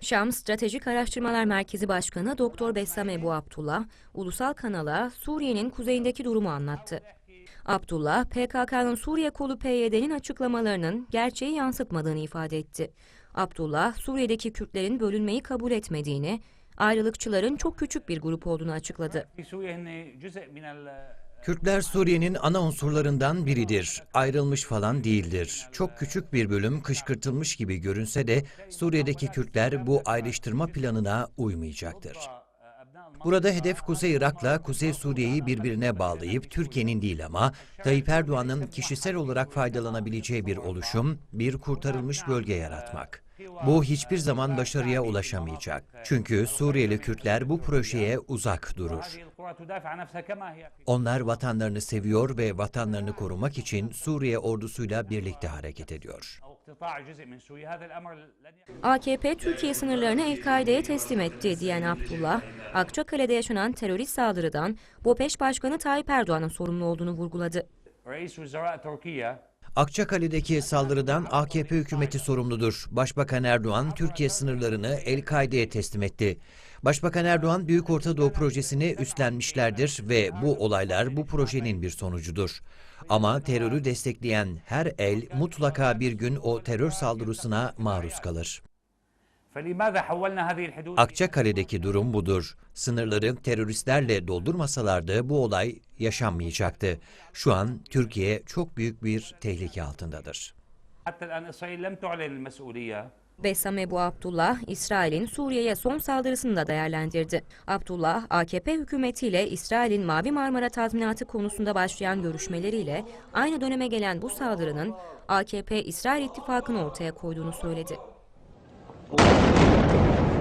Şam Stratejik Araştırmalar Merkezi Başkanı Doktor Bessam Ebu Abdullah, ulusal kanala Suriye'nin kuzeyindeki durumu anlattı. Abdullah, PKK'nın Suriye kolu PYD'nin açıklamalarının gerçeği yansıtmadığını ifade etti. Abdullah, Suriye'deki Kürtlerin bölünmeyi kabul etmediğini, ayrılıkçıların çok küçük bir grup olduğunu açıkladı. Kürtler Suriye'nin ana unsurlarından biridir. Ayrılmış falan değildir. Çok küçük bir bölüm kışkırtılmış gibi görünse de Suriye'deki Kürtler bu ayrıştırma planına uymayacaktır. Burada hedef Kuzey Irak'la Kuzey Suriye'yi birbirine bağlayıp Türkiye'nin değil ama Tayyip Erdoğan'ın kişisel olarak faydalanabileceği bir oluşum, bir kurtarılmış bölge yaratmak. Bu hiçbir zaman başarıya ulaşamayacak. Çünkü Suriyeli Kürtler bu projeye uzak durur. Onlar vatanlarını seviyor ve vatanlarını korumak için Suriye ordusuyla birlikte hareket ediyor. AKP Türkiye sınırlarını El-Kaide'ye teslim etti diyen Abdullah, Akçakale'de yaşanan terörist saldırıdan BOPEŞ Başkanı Tayyip Erdoğan'ın sorumlu olduğunu vurguladı. Akçakale'deki saldırıdan AKP hükümeti sorumludur. Başbakan Erdoğan Türkiye sınırlarını El-Kaide'ye teslim etti. Başbakan Erdoğan Büyük Orta Doğu projesini üstlenmişlerdir ve bu olaylar bu projenin bir sonucudur. Ama terörü destekleyen her el mutlaka bir gün o terör saldırısına maruz kalır. Akçakale'deki durum budur. Sınırları teröristlerle doldurmasalardı bu olay yaşanmayacaktı. Şu an Türkiye çok büyük bir tehlike altındadır. Bessam Ebu Abdullah, İsrail'in Suriye'ye son saldırısını da değerlendirdi. Abdullah, AKP hükümetiyle İsrail'in Mavi Marmara tazminatı konusunda başlayan görüşmeleriyle aynı döneme gelen bu saldırının AKP-İsrail ittifakını ortaya koyduğunu söyledi. Oh.